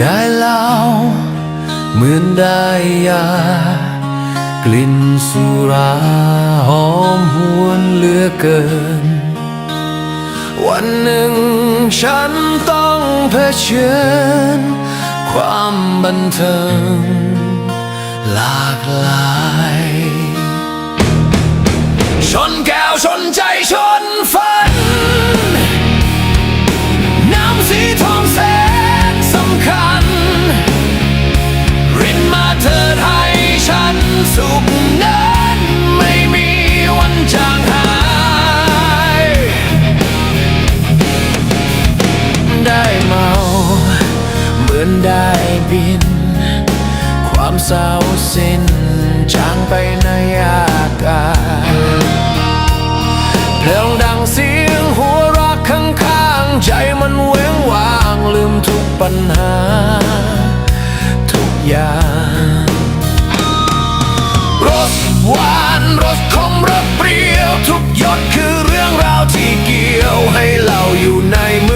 ได้เล่าเหมือนได้ยากลิ่นสุราหอมหวนเหลือเกิน วันหนึ่งฉันต้องเผชิญ ความบันเทิงหลากหลาย ชนแก้วชนใจชนฝัน บิน ความเศร้าสิ้นจางไปในอากาศเพลงดังเสียงหัวรักข้างๆ ใจมันเว้งว่างลืมทุกปัญหา ทุกอย่างรสหวานรสขมรสเปรี้ยว ทุกยดคือเรื่องราวที่เกี่ยวให้เราอยู่ในมือ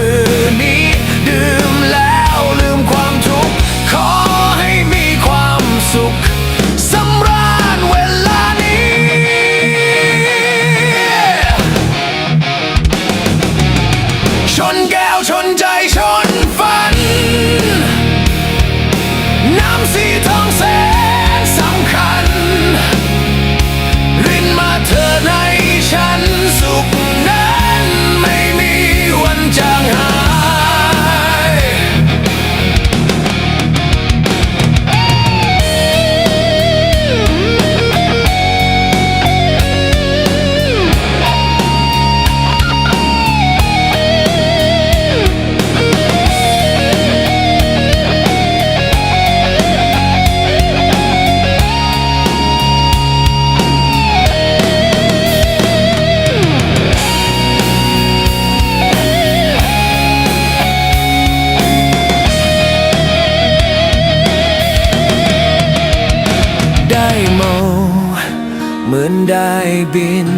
เหมือนได้บิน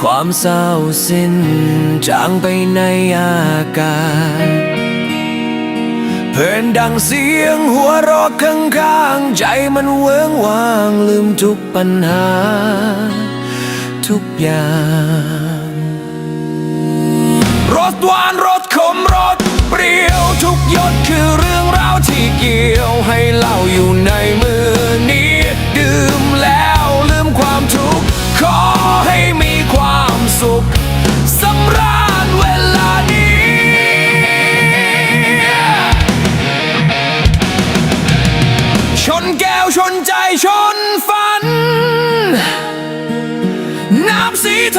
ความเศร้าสิ้นจางไปในอากาศเพลินดังเสียงหัวเรอกข้างๆ ใจมันเวิ้งว่างลืมทุกปัญหา ทุกอย่างรสหวานรสขมรสเปรี้ยวทุกยดคือเรื่องราวที่เกี่ยวให้เล่าอยู่ในมือ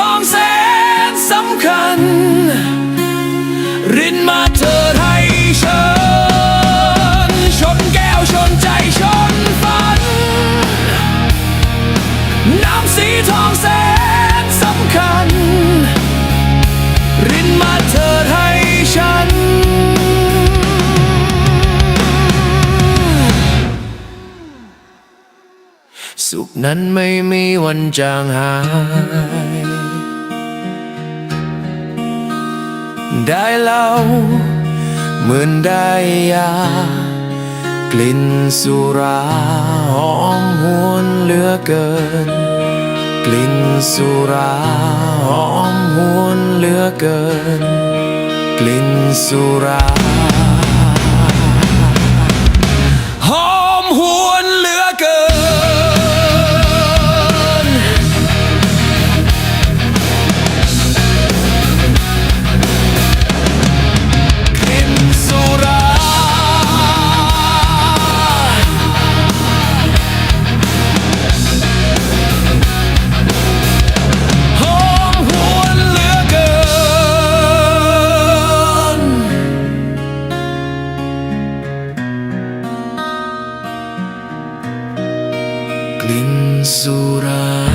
องแสนสำคัญ รินมาเธอให้เชิญชนแก้วชนใจชนฝัน น้ำสีทองแสนสำคัญ รินมาเธอให้ฉัน สุขนั้นไม่มีวันจางหาย ได้เล่าเหมือนได้ยากลิ่นสุราหอมหวนเหลือเกิน กลิ่นสุราหอมหวนเหลือเกิน กลิ่นสุรา Klinsura